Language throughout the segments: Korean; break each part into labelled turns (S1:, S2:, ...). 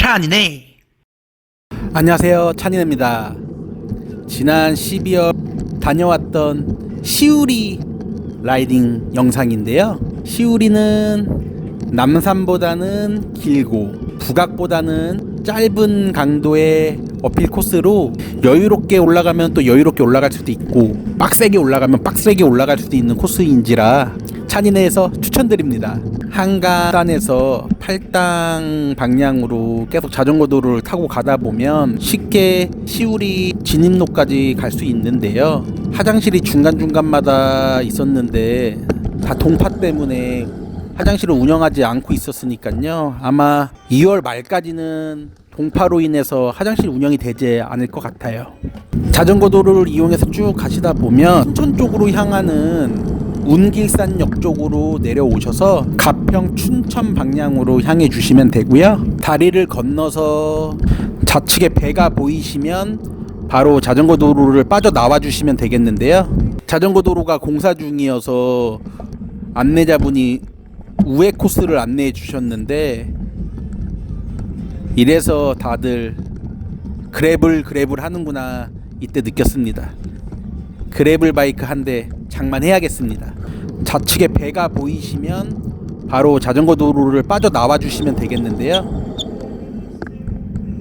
S1: 찬이네.
S2: 안녕하세요 찬이입니다 지난 12월 다녀왔던 시우리 라이딩 영상인데요 시우리는 남산보다는 길고 북악보다는 짧은 강도의 어필 코스로 여유롭게 올라가면 또 여유롭게 올라갈 수도 있고 빡세게 올라가면 빡세게 올라갈 수도 있는 코스인지라 찬인에서 추천드립니다. 한가단에서 팔당 방향으로 계속 자전거 도로를 타고 가다 보면 쉽게 시우리 진입로까지 갈 수 있는데요. 화장실이 중간중간마다 있었는데 다 동파 때문에 화장실을 운영하지 않고 있었으니까요. 아마 2월 말까지는 동파로 인해서 화장실 운영이 되지 않을 것 같아요. 자전거 도로를 이용해서 쭉 가시다 보면 춘천 쪽으로 향하는 운길산역 쪽으로 내려오셔서 가평 춘천 방향으로 향해 주시면 되고요. 다리를 건너서 좌측에 배가 보이시면 바로 자전거 도로를 빠져 나와 주시면 되겠는데요. 자전거 도로가 공사 중이어서 안내자분이 우회 코스를 안내해 주셨는데 이래서 다들 그래블 그래블 하는구나 이때 느꼈습니다. 그래블 바이크 한 대 장만해야겠습니다. 좌측에 배가 보이시면 바로 자전거 도로를 빠져 나와 주시면 되겠는데요.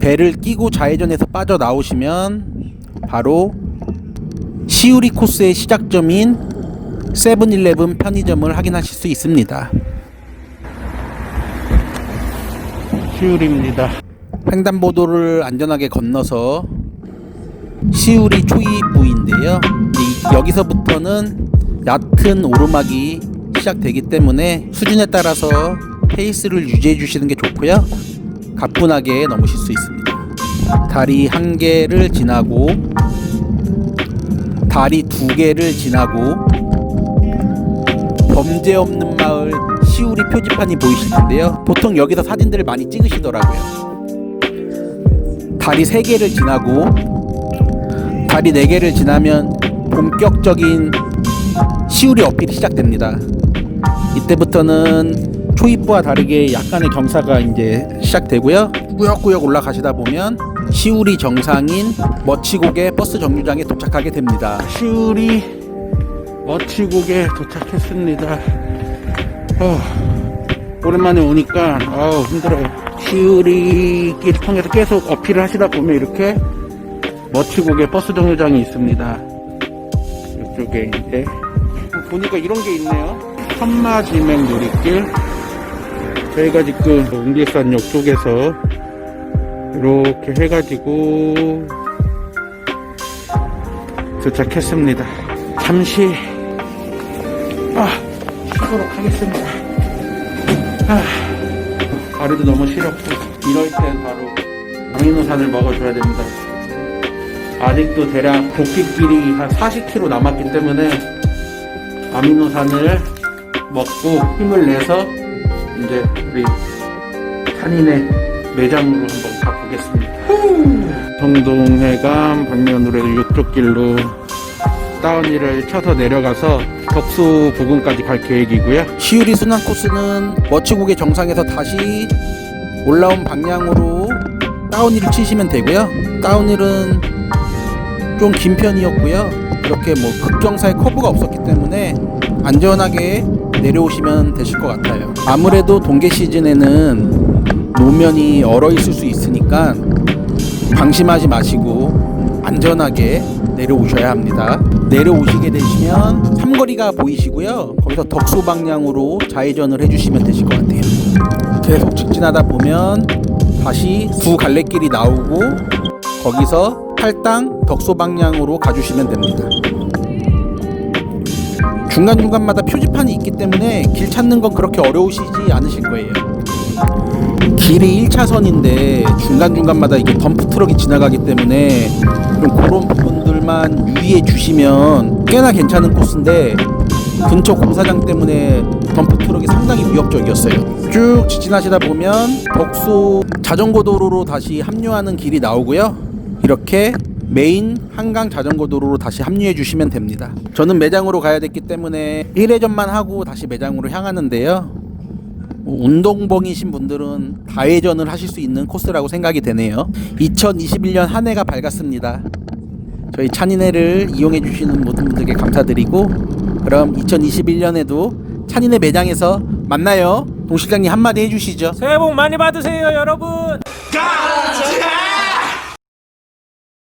S2: 배를 끼고 좌회전해서 빠져 나오시면 바로 시우리 코스의 시작점인 세븐일레븐 편의점을 확인하실 수 있습니다. 시우리입니다. 횡단보도를 안전하게 건너서 시우리 초입부인데요. 이- 여기서부터는 얕은 오르막이 시작되기 때문에 수준에 따라서 페이스를 유지해 주시는 게 좋고요. 가뿐하게 넘으실 수 있습니다. 다리 한 개를 지나고 다리 두 개를 지나고 범죄 없는 마을 시우리 표지판이 보이실 텐데요. 보통 여기서 사진들을 많이 찍으시더라고요. 다리 세 개를 지나고 다리 네 개를 지나면 본격적인 시우리 어필이 시작됩니다. 이때부터는 초입부와 다르게 약간의 경사가 이제 시작되고요. 꾸역꾸역 올라가시다 보면 시우리 정상인 머치곡의 버스 정류장에 도착하게 됩니다. 시우리 머치곡에 도착했습니다. 어, 오랜만에 오니까 아우 힘들어요. 시우리길 통해서 계속 어필을 하시다 보면 이렇게 머치곡에 버스 정류장이 있습니다. 이쪽에 이제 보니까 이런 게 있네요. 천마지맹 놀이길. 저희가 지금 웅길산역 쪽에서 이렇게 해가지고 도착했습니다. 잠시 아, 쉬도록 하겠습니다. 아, 다리도 너무 시렵고 이럴 땐 바로 아미노산을 먹어줘야 됩니다. 아직도 대략 복귀길이 한 40km 남았기 때문에 아미노산을 먹고 힘을 내서 이제 우리 탄인의 매장으로 한번 가보겠습니다. 성동회관 방면으로 이쪽 길로 다운힐을 쳐서 내려가서 덕수 부근까지 갈 계획이고요. 시우리 순환 코스는 머치국의 정상에서 다시 올라온 방향으로 다운힐을 치시면 되고요. 다운힐은 좀 긴 편이었고요. 이렇게 뭐 극경사의 커브가 없었기 때문에 안전하게 내려오시면 되실 것 같아요. 아무래도 동계 시즌에는 노면이 얼어 있을 수 있으니까 방심하지 마시고 안전하게 내려오셔야 합니다. 내려오시게 되시면 삼거리가 보이시고요. 거기서 덕소 방향으로 좌회전을 해주시면 되실 것 같아요. 계속 직진하다 보면 다시 두 갈래길이 나오고 거기서 팔당 덕소 방향으로 가주시면 됩니다. 중간중간마다 표지판이 있기 때문에 길 찾는 건 그렇게 어려우시지 않으실 거예요. 길이 1차선인데 중간중간마다 이게 덤프 트럭이 지나가기 때문에 좀 그런 부분들만 유의해 주시면 꽤나 괜찮은 코스인데 근처 공사장 때문에 덤프 트럭이 상당히 위협적이었어요. 쭉 직진하시다 보면 덕소 자전거 도로로 다시 합류하는 길이 나오고요. 이렇게 메인 한강 자전거 도로로 다시 합류해 주시면 됩니다. 저는 매장으로 가야 됐기 때문에 1회전만 하고 다시 매장으로 향하는데요. 운동봉이신 분들은 다회전을 하실 수 있는 코스라고 생각이 되네요. 2021년 한 해가 밝았습니다. 저희 찬인회를 이용해 주시는 모든 분들께 감사드리고 그럼 2021년에도 찬인회 매장에서 만나요. 동 실장님 한마디 해주시죠.
S1: 새해 복 많이 받으세요, 여러분.
S3: God